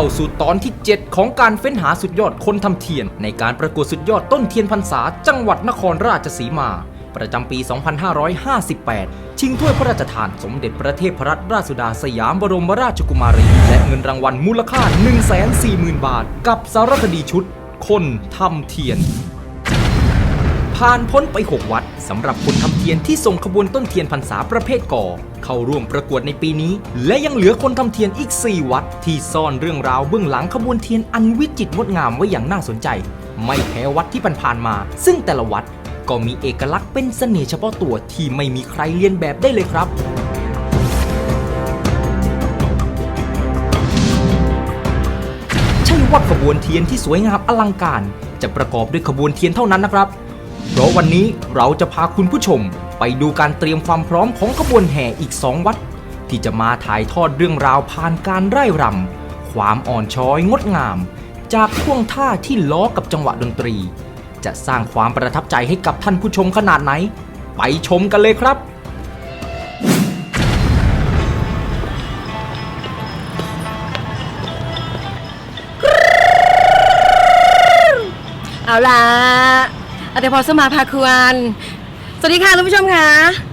เข้าสู่ตอนที่ 7 ของการเฟ้นหาสุดยอดคนทำเทียน ในการประกวดสุดยอดต้นเทียนพรรษา จังหวัดนครราชสีมา ประจำปี 2558 ชิงถ้วยพระราชทานสมเด็จพระเทพรัตนราชสุดาสยามบรมราชกุมารี และเงินรางวัลมูลค่า 140,000 บาท กับสารคดีชุด คนทำเทียน ผ่านพ้นไป 6 วัดสำหรับคนทำเทียนที่ส่งขบวนต้นเทียนพรรษาประเภทก่อ เข้าร่วมประกวดในปีนี้ และยังเหลือคนทำเทียนอีก 4 วัด ที่ซ่อนเรื่องราวเบื้องหลังขบวนเทียนอันวิจิตรงดงามไว้อย่างน่าสนใจ ไม่แพ้วัดที่ผ่านมา ซึ่งแต่ละวัดก็มีเอกลักษณ์เป็นเสน่ห์เฉพาะตัวที่ไม่มีใครเลียนแบบได้เลยครับใช่ว่าขบวนเทียนที่สวยงามอลังการ จะประกอบด้วยขบวนเทียนเท่านั้นนะครับ เพราะวันนี้เราจะพาคุณผู้ชมไปดูการเตรียมความพร้อมของขบวนแห่อีกสองวัด ที่จะมาถ่ายทอดเรื่องราวผ่านการไร่รำความอ่อนช้อยงดงาม จากท่วงท่าที่ล้อกับจังหวะดนตรี จะสร้างความประทับใจให้กับท่านผู้ชมขนาดไหน ไปชมกันเลยครับเอาล่ะ อาเดพอสมาพาควนสวัสดีค่ะท่านผู้ชมค่ะ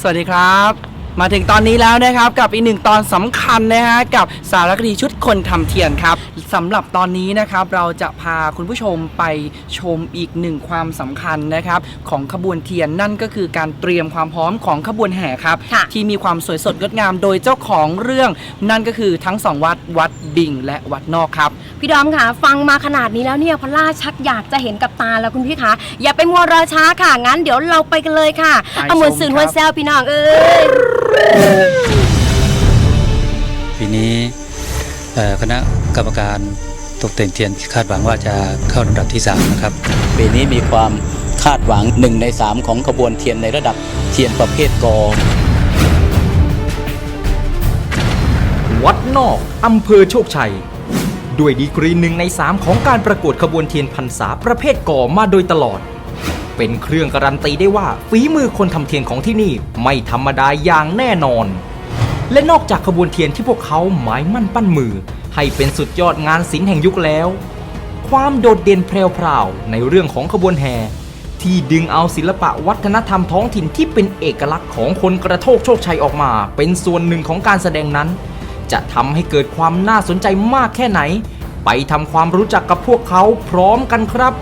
สวัสดีครับ มาถึงตอนนี้แล้วนะครับกับอีกหนึ่งตอนสำคัญนะฮะกับสารคดีชุดคนทำเทียนครับสำหรับตอนนี้นะครับเราจะพาคุณผู้ชมไปชมอีกหนึ่งความสำคัญนะครับของขบวนเทียนนั่นก็คือการเตรียมความพร้อมของขบวนแห่ครับค่ะที่มีความสวยสดงดงาม โดยเจ้าของเรื่องนั่นก็คือทั้งสองวัดวัดบิ่ง และวัดนอกครับพี่ดอมค่ะ ฟังมาขนาดนี้แล้วเนี่ยพล่าชักอยากจะเห็นกับตาแล้วคุณพี่คะอย่าไปมัวรอช้าค่ะงั้นเดี๋ยวเราไปกันเลยค่ะไปเอาหมวนชมสื่อครับหัวแซวพี่น้องเอ้ยปีนี้เอ่อคณะกรรมการตกแต่งเทียนคาดหวังว่าจะเข้าลำดับที่ 3 นะครับ ปีนี้มีความคาดหวังหนึ่งในสามของขบวนเทียนในระดับเทียนประเภทกอวัดนอกอำเภอโชคชัย ด้วยดีกรีหนึ่งในสามของการประกวดขบวนเทียนพรรษาประเภทก่อมาโดยตลอด เป็นเครื่องการันตีได้ว่าฝีมือคนทำเทียนของที่นี่ไม่ธรรมดาอย่างแน่นอน และนอกจากขบวนเทียนที่พวกเขาหมายมั่นปั้นมือ ให้เป็นสุดยอดงานศิลป์แห่งยุคแล้ว ความโดดเด่นแพรวๆในเรื่องของขบวนแห่ที่ดึงเอาศิลปะวัฒนธรรมท้องถิ่นที่เป็นเอกลักษณ์ของคนกระโทกโชคชัยออกมา เป็นส่วนหนึ่งของการแสดงนั้น จะทำให้เกิดความน่าสนใจมากแค่ไหน ไปทำความรู้จักกับพวกเขาพร้อมกันครับ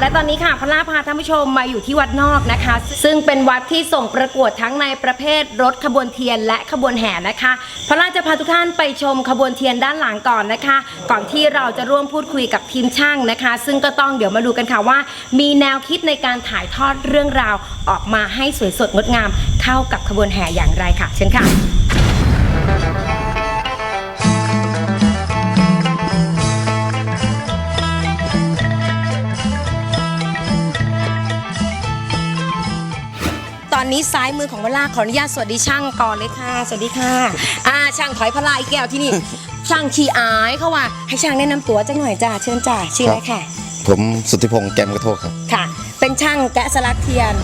และตอนนี้ค่ะพล่าพาท่านผู้ชมมาอยู่ที่วัดนอกนะคะ ซึ่งเป็นวัดที่ส่งประกวดทั้งในประเภทรถขบวนเทียนและขบวนแห่นะคะพล่าจะพาทุกท่านไปชมขบวนเทียนด้านหลังก่อนนะคะ ก่อนที่เราจะร่วมพูดคุยกับทีมช่างนะคะ ซึ่งก็ต้องเดี๋ยวมาดูกันค่ะว่า มีแนวคิดในการถ่ายทอดเรื่องราวออกมาให้สวยสดงดงามเข้ากับขบวนแห่อย่างไรค่ะ เชิญค่ะ นนี้ซ้ายมือของพลาขออนุญาตสวัสดีช่างก่อนเลยค่ะ สวัสดีค่ะอ่าช่างถอยพลาอีกแก้วที่นี่ ช่างขี้อายเขาว่า ให้ช่างแนะนำตัวจังหน่อยจ้าเชิญจ้าชื่ออะไรค่ะ ผมสุทธิพงษ์แกมกระโทกครับ ค่ะ เป็นช่างแกะสลักเทียน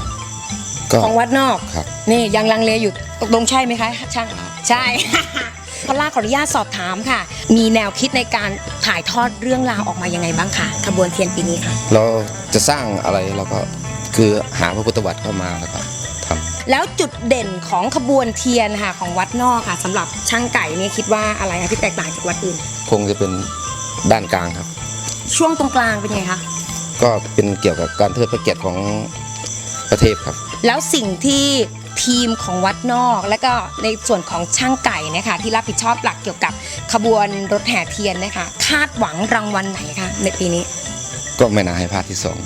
ก็ของวัดนอก ครับ นี่ยังลังเลอยู่ตกลงใช่ไหมคะช่างใช่ พลาขออนุญาตสอบถามค่ะ มีแนวคิดในการถ่ายทอดเรื่องราวออกมายังไงบ้างคะขบวนเทียนปีนี้ค่ะ เราจะสร้างอะไรเราก็คือหาพระพุทธวัตรเข้ามาแล้วก็ทำ แล้วจุดเด่นของขบวนเทียนค่ะของวัดนอกค่ะสำหรับช่างไก่เนี่ยคิดว่าอะไรคะที่แตกต่างจากวัดอื่น คงจะเป็นด้านกลางครับ ช่วงตรงกลางเป็นไงคะก็เป็นเกี่ยวกับการเทิดพระเกียรติของประเทศครับ แล้วสิ่งที่ทีมของวัดนอก และก็ในส่วนของช่างไก่เนะคะที่รับผิดชอบหลักเกี่ยวกับขบวนรถแห่เทียนนะคะคาดหวังรางวัลไหนคะในปีนี้ก็ไม่น่าให้พลาดที่สอง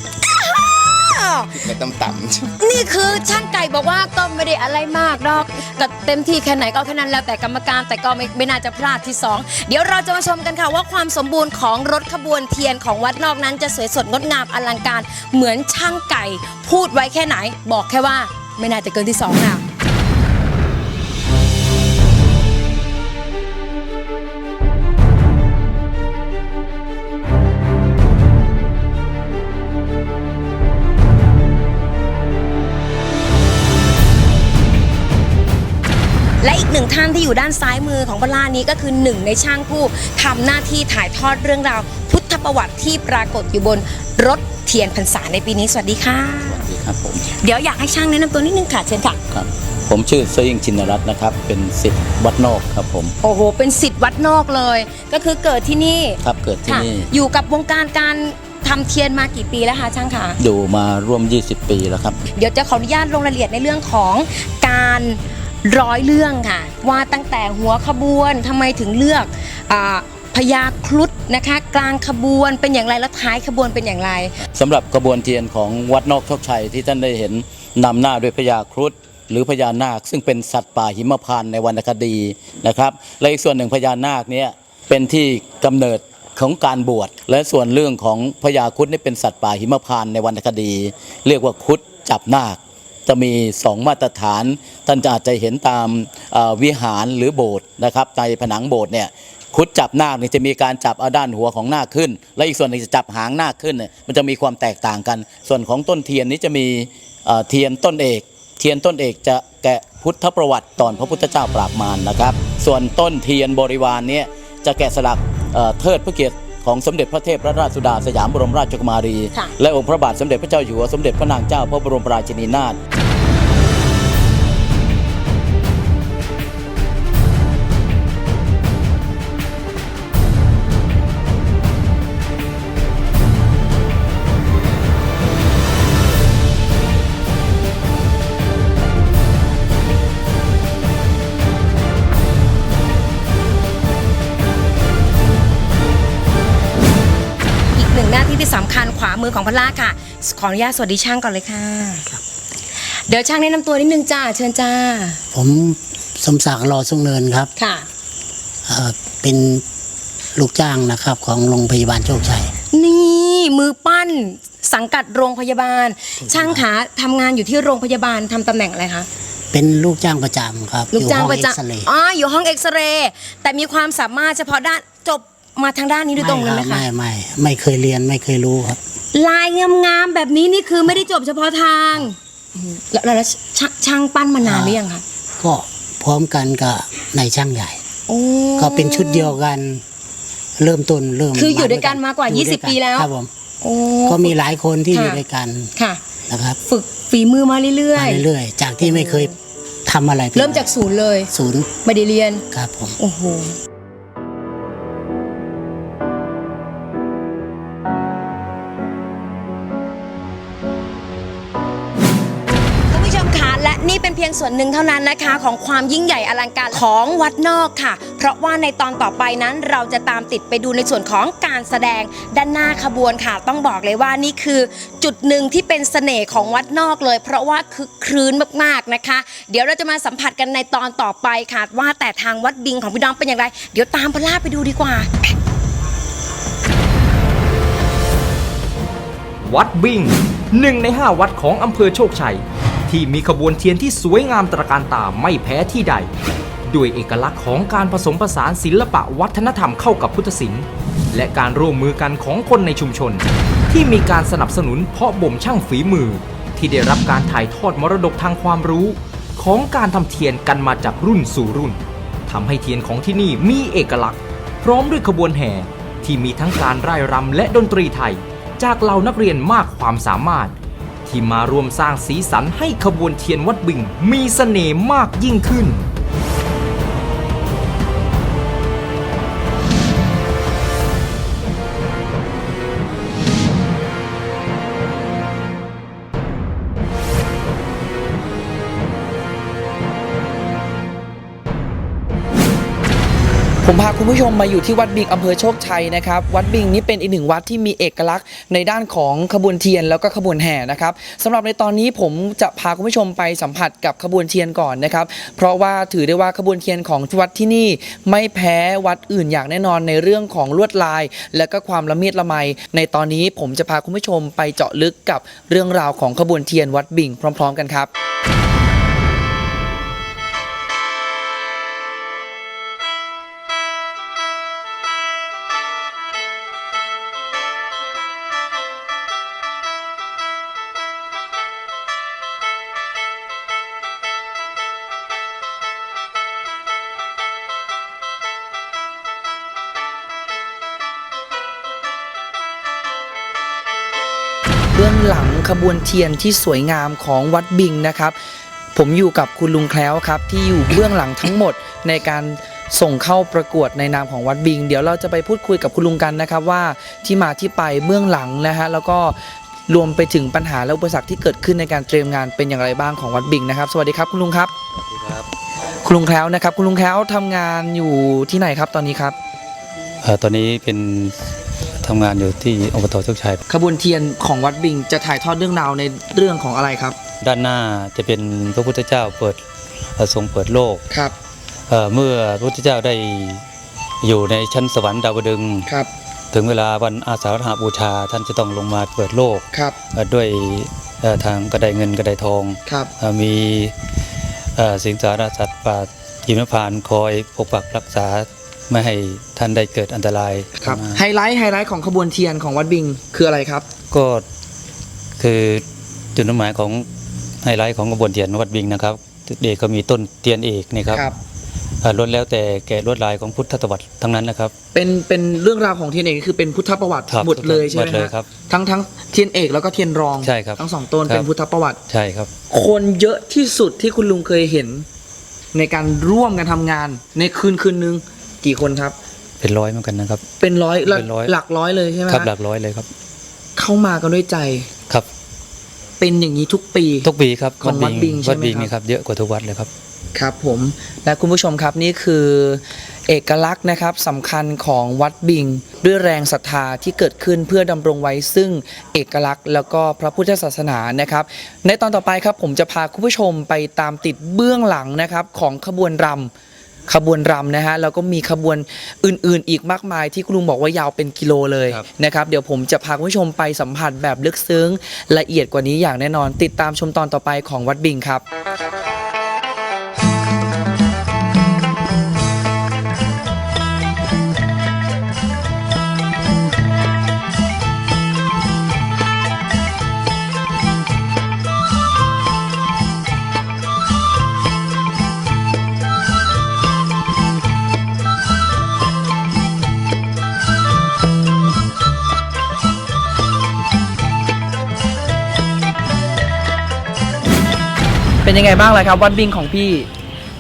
ไม่ต่ำต่ำนี่คือช่างไก่บอกว่าก็ไม่ได้อะไรมากดอกก็เต็มที่แค่ไหนก็แค่นั้นแล้วแต่กรรมการแต่ก็ไม่ไม่น่าจะพลาดที่สองเดี๋ยวเราจะมาชมกันค่ะว่าความสมบูรณ์ของรถขบวนเทียนของวัดนอกนั้นจะสวยสดงดงามอลังการ เหมือนช่างไก่ พูดไว้แค่ไหน บอกแค่ว่าไม่น่าจะเกินที่สองนะ และอีกหนึ่งนึ่งท่านที่อยู่ด้านซ้ายมือของพลานี้ก็คือหนึ่งในช่างผู้ทำหน้าที่ถ่ายทอดเรื่องราวพุทธประวัติที่ปรากฏอยู่บนรถเทียนพรรษาในปีนี้สวัสดีค่ะสวัสดีครับผมเดี๋ยวอยากให้ช่างแนะนำตัวนิดนึงค่ะเชิญค่ะครับผมชื่อเซยิงชินรัตน์นะครับ เป็นสิทธิ์วัดนอกครับผมโอ้โหเป็นสิทธิ์วัดนอกเลย ก็คือเกิดที่นี่ครับเกิดที่ค่ะนี่อยู่กับวงการการทำเทียนมากี่ปีแล้วคะช่างคะอยู่มาร่วม 20 ปีแล้วครับ เดี๋ยวจะขออนุญาตลงรายละเอียดในเรื่องของการ ร้อยเรื่องค่ะ ว่าตั้งแต่หัวขบวนทำไมถึงเลือกอพญาครุฑนะคะ กลางขบวนเป็นอย่างไรแล้วท้ายขบวนเป็นอย่างไรสำหรับกระบวนเทียนของวัดนอกโชคชัยที่ท่านได้เห็นนำหน้าด้วยพญาครุฑหรือพญานาค ซึ่งเป็นสัตว์ป่าหิมพานต์ในวรรณคดีนะครับ และอีกส่วนหนึ่งพญานาคเนี้เป็นที่กำเนิดของการบวชและส่วนเรื่องของพญาครุฑนี่เป็นสัตว์ป่าหิมพานต์ในวรรณคดี เรียกว่าครุฑจับนาค จะมี 2 มาตรฐาน ท่านจะอาจจะเห็นตามวิหารหรือโบสถ์นะครับในผนังโบสถ์เนี่ยครุฑจับนาคเนี่ยจะมีการจับเอาด้านหัวของนาคขึ้น และอีกส่วนหนึงจะจับหางนาคขึ้นเนี่ยมันจะมีความแตกต่างกัน ส่วนของต้นเทียนนี้จะมีเทียนต้นเอก เทียนต้นเอกจะแกะพุทธประวัติตอนพระพุทธเจ้าปราบมารนะครับ ส่วนต้นเทียนบริวารเนี่ยจะแกะสลักเทิดพระเกียรติ ของสมเด็จพระเทพรัตนราชสุดาสยามบรมราชกุมารีค่ะและองค์พระบาทสมเด็จพระเจ้าอยู่หัวสมเด็จพระนางเจ้าพระบรมราชินีนาถ กหนึ่งหน้าที่ที่สำคัญขวามือของพลาค่ะ ขออนุญาตสวัสดีช่างก่อนเลยค่ะ เดี๋ยวช่างแนะนำตัวนิดนึงจ้าเชิญจ้า ผมสมศักดิ์รอสุงเนินครับค่ะเอ่อเป็นลูกจ้างนะครับของโรงพยาบาลโชคชัย นี่มือปั้นสังกัดโรงพยาบาล ช่างขาทำงานอยู่ที่โรงพยาบาลทำตำแหน่งอะไรคะเป็นลูกจ้างประจำครับ ลูกจ้างอยู่ปห้อระเอ็กซเรจำย์อ๋ออยู่ห้องเอ็กซเรย์แต่มีความสามารถเฉพาะด้านจบ มาทางด้านนี้โดยตรงเลยไหมไม่คะไม่ไม่ไม่เคยเรียนไม่เคยรู้ครับ ลายงามๆแบบนี้นี่คือไม่ได้จบเฉพาะทางอืมแล้วแล้วช่างช่างปั้นมานานหรือยังคะก็พร้อมกันกับนายช่างใหญ่โอ้ก็เป็นชุดเดียวกัน เริ่มต้นเริ่มคืออยู่ด้วยกันมากว่าอยู่ด้วย20 ปีแล้วครับผมโอ้ก็มีหลายคนที่ค่ะอยู่ด้วยกันค่ะนะครับ ฝึกฝีมือมาเรื่อมายเรื่อยๆจากที่ไม่เคยทำอะไรๆเริ่มจากศูนย์เลย ศูนย์ไม่ได้เรียนครับผมโอ้โห เป็นส่วนหนึ่งเท่านั้นนะคะ ของความยิ่งใหญ่อลังการของวัดนอกค่ะ เพราะว่าในตอนต่อไปนั้นเราจะตามติดไปดูในส่วนของการแสดงด้านหน้าขบวนค่ะ ต้องบอกเลยว่านี่คือจุดหนึ่งที่เป็นเสน่ห์ของวัดนอกเลย เพราะว่าคึกครื้นมากๆนะคะ เดี๋ยวเราจะมาสัมผัสกันในตอนต่อไปค่ะ ว่าแต่ทางวัดบิงของพี่น้องเป็นอย่างไร เดี๋ยวตามพล่าไปดูดีกว่า วัดบิงหนึ่งในห้าวัดของอำเภอโชคชัย ที่มีขบวนเทียนที่สวยงามตระการตาไม่แพ้ที่ใด ด้วยเอกลักษณ์ของการผสมผสานศิลปะวัฒนธรรมเข้ากับพุทธศิลป์และการร่วมมือกันของคนในชุมชน ที่มีการสนับสนุนเพาะบ่มช่างฝีมือ ที่ได้รับการถ่ายทอดมรดกทางความรู้ ของการทำเทียนกันมาจากรุ่นสู่รุ่นทำให้เทียนของที่นี่มีเอกลักษณ์ พร้อมด้วยขบวนแห่ที่มีทั้งการร่ายรำและดนตรีไทย จากเหล่านักเรียนมากความสามารถ ที่มาร่วมสร้างสีสันให้ขบวนเทียนวัดบึง มีเสน่ห์มากยิ่งขึ้น ผมพาคุณผู้ชมมาอยู่ที่วัดบิงอำเภอโชคชัยนะครับวัดบิงนี้เป็นอีกหนึ่งวัดที่มีเอกลักษณ์ในด้านของขบวนเทียนแล้วก็ขบวนแห่นะครับสำหรับในตอนนี้ผมจะพาคุณผู้ชมไปสัมผัสกับขบวนเทียนก่อนนะครับเพราะว่าถือได้ว่าขบวนเทียนของวัดที่นี่ไม่แพ้วัดอื่นอย่างแน่นอนในเรื่องของลวดลาย และก็ความละเมียดละไม ในตอนนี้ผมจะพาคุณผู้ชมไปเจาะลึกกับเรื่องราวของขบวนเทียนวัดบิงพร้อม ๆ กันครับ องหลังขบวนเทียนที่สวยงามของวัดบิงนะครับ ผมอยู่กับคุณลุงแคล้วครับที่อยู่เบื้องหลังทั้งหมดในการส่งเข้าประกวดในนามของวัดบิง เดี๋ยวเราจะไปพูดคุยกับคุณลุงกันนะครับว่าที่มาที่ไปเบื้องหลังนะฮะแล้วก็รวมไปถึงปัญหาและอุปสรรคที่เกิดขึ้นในการเตรียมงานเป็นอย่างไรบ้างของวัดบิงนะครับ สวัสดีครับคุณลุงครับครับ คุณลุงแคล้วนะครับ คุณลุงแคล้วทำงานอยู่ที่ไหนครับตอนนี้ครับ เอ่อตอนนี้เป็น ทำงานอยู่ที่อบตโชคชัย ขบวนเทียนของวัดบิงจะถ่ายทอดเรื่องราวในเรื่องของอะไรครับ ด้านหน้าจะเป็นพระพุทธเจ้าเปิดเอ่อทรงเปิดโลกครับเอ่อเมื่อพระพุทธเจ้าได้อยู่ในชั้นสวรรค์ดาวดึงส์ครับ ถึงเวลาวันอาสาฬหบูชาท่านจะต้องลงมาเปิดโลกครับเอ่อด้วยเอ่อทางกระไดเงินกระไดทองครับเอ่อมีเอ่อสิงสารสัตว์ป่าหิมพานต์คอยปกปักรักษา ไม่ให้ท่านได้เกิดอันตรายครับมาไฮไลท์ไฮไลท์ของขบวนเทียนของวัดบิงคืออะไรครับ ก็คือจุดมุ่งหมายของไฮไลท์ของกระบวนเทียนวัดบิงนะครับเด็กก็มีต้นเทียนเอกนี่ครับเอ่อล้วนแล้วแต่แก่ลวดลายของพุทธตวัตทั้งนั้นนะครับ เป็นเป็นเรื่องราวของเทียนเอกคือเป็นพุทธประวัติครับหมดเลยใช่ไหมหมดเลยฮะครับ ทั้งทั้งเทียนเอกแล้วก็เทียนรองใช่ครับทั้งสองต้นครับ เป็นพุทธประวัติ ใช่ครับ คนเยอะที่สุดที่คุณลุงเคยเห็น ในการร่วมกันทำงานในคืนคืนนึง กี่คนครับ เป็นร้อยเหมือนกันนะครับ เป็นร้อยหลักเป็นร้อย หลักร้อยเลยใช่ไหมครับฮะหลักร้อยเลยครับ เข้ามากันด้วยใจ ครับ เป็นอย่างนี้ทุกปี ทุกปีครับของวัดบิงใช่ไหมวัดบิงครับ นี่ครับเยอะกว่าทุกวัดเลยครับ ครับผมและคุณผู้ชมครับนี่คือเอกลักษณ์นะครับสำคัญของวัดบิง ด้วยแรงศรัทธาที่เกิดขึ้นเพื่อดำรงไว้ซึ่งเอกลักษณ์แล้วก็พระพุทธศาสนานะครับ ในตอนต่อไปครับผมจะพาคุณผู้ชมไปตามติดเบื้องหลังนะครับของขบวนรำ ขบวนรำนะฮะแล้วก็มีขบวนอื่นๆ อีกมากมายที่คุณลุงบอกว่ายาวเป็นกิโลเลยครับ นะครับ เดี๋ยวผมจะพาคุณผู้ชมไปสัมผัสแบบลึกซึ้ง ละเอียดกว่านี้อย่างแน่นอน ติดตามชมตอนต่อไปของวัดบิงครับ เป็นยังไงบ้างล่ะครับวัดบิงของพี่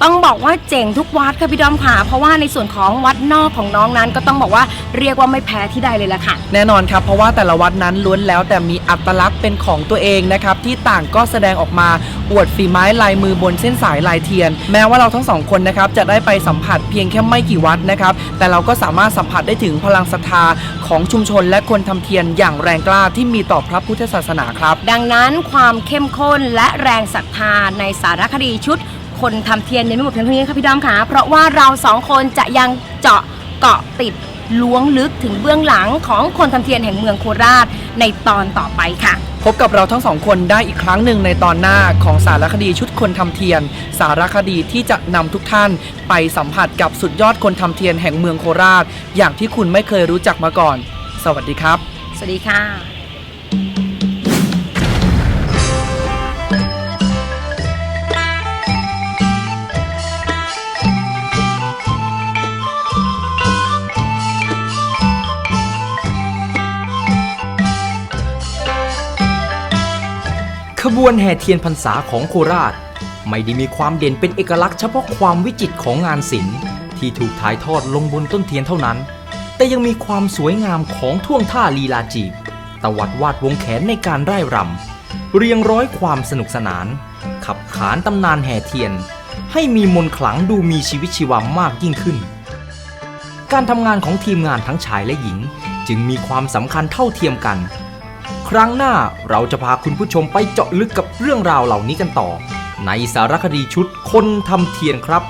ต้องบอกว่าเจ๋งทุกวัดค่ะพี่ดอมค่ะ เพราะว่าในส่วนของวัดนอกของน้องนั้น ก็ต้องบอกว่าเรียกว่าไม่แพ้ที่ใดเลยล่ะค่ะ แน่นอนครับ เพราะว่าแต่ละวัดนั้นล้วนแล้วแต่มีอัตลักษณ์เป็นของตัวเองนะครับ ที่ต่างก็แสดงออกมาอวดฝีไม้ลายมือบนเส้นสายลายเทียน แม้ว่าเราทั้งสองคนนะครับจะได้ไปสัมผัสเพียงแค่ไม่กี่วัดนะครับ แต่เราก็สามารถสัมผัสได้ถึงพลังศรัทธาของชุมชน และคนทำเทียนอย่างแรงกล้าที่มีต่อพระพุทธศาสนาครับ ดังนั้นความเข้มข้นและแรงศรัทธาในสารคดีชุด คนทำเทียนยังไม่หมดเพียงเท่านี้ค่ะพี่ดอมค่ะ เพราะว่าเราสองคนจะยังเจาะเกาะติดล้วงลึกถึงเบื้องหลังของคนทำเทียนแห่งเมืองโคราชในตอนต่อไปค่ะ พบกับเราทั้งสองคนได้อีกครั้งหนึ่งในตอนหน้าของสารคดีชุดคนทำเทียน สารคดีที่จะนำทุกท่านไปสัมผัสกับสุดยอดคนทำเทียนแห่งเมืองโคราช อย่างที่คุณไม่เคยรู้จักมาก่อน สวัสดีครับ สวัสดีค่ะ บวนแห่เทียนพรรษาของโคราช ไม่ได้มีความเด่นเป็นเอกลักษณ์เฉพาะความวิจิตรของงานศิลป์ที่ถูกถ่ายทอดลงบนต้นเทียนเท่านั้น แต่ยังมีความสวยงามของท่วงท่าลีลาจีบ ตวัดวาดวงแขนในการไร่รำเรียงร้อยความสนุกสนาน ขับขานตำนานแห่เทียน ให้มีมนต์ขลังดูมีชีวิตชีวามากยิ่งขึ้น การทำงานของทีมงานทั้งชายและหญิง จึงมีความสำคัญเท่าเทียมกัน ครั้งหน้าเราจะพาคุณผู้ชมไปเจาะลึกกับเรื่องราวเหล่านี้กันต่อ ในสารคดีชุดคนทำเทียนครับ